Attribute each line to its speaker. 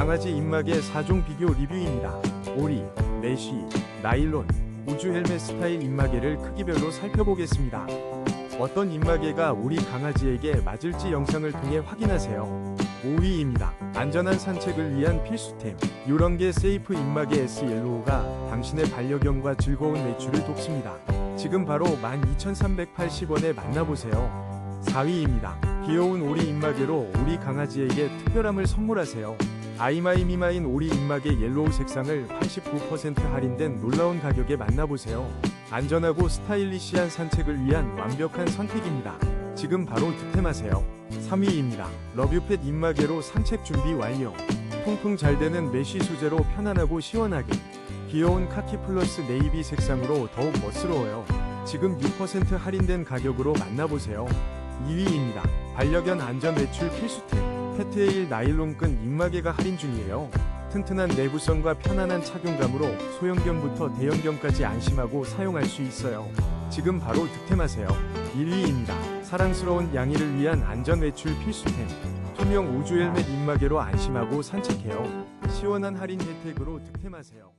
Speaker 1: 강아지 입마개 4종 비교 리뷰입니다. 오리, 메쉬, 나일론, 우주 헬멧 스타일 입마개를 크기별로 살펴보겠습니다. 어떤 입마개가 우리 강아지에게 맞을지 영상을 통해 확인하세요. 5위입니다. 안전한 산책을 위한 필수템. 유런게 세이프 입마개 S 옐로우가 당신의 반려견과 즐거운 외출을 돕습니다. 지금 바로 12,380원에 만나보세요. 4위입니다. 귀여운 오리 입마개로 우리 강아지에게 특별함을 선물하세요. 아이마이 미마인 오리 입마개 옐로우 색상을 89% 할인된 놀라운 가격에 만나보세요. 안전하고 스타일리시한 산책을 위한 완벽한 선택입니다. 지금 바로 득템하세요. 3위입니다. 러뷰펫 입마개로 산책 준비 완료. 통풍 잘 되는 메쉬 소재로 편안하고 시원하게. 귀여운 카키 플러스 네이비 색상으로 더욱 멋스러워요. 지금 6% 할인된 가격으로 만나보세요. 2위입니다. 반려견 안전 외출 필수템. 페트에일 나일론끈 입마개가 할인 중이에요. 튼튼한 내구성과 편안한 착용감으로 소형견부터 대형견까지 안심하고 사용할 수 있어요. 지금 바로 득템하세요. 1위입니다. 사랑스러운 양이를 위한 안전 외출 필수템. 투명 우주 헬멧 입마개로 안심하고 산책해요. 시원한 할인 혜택으로 득템하세요.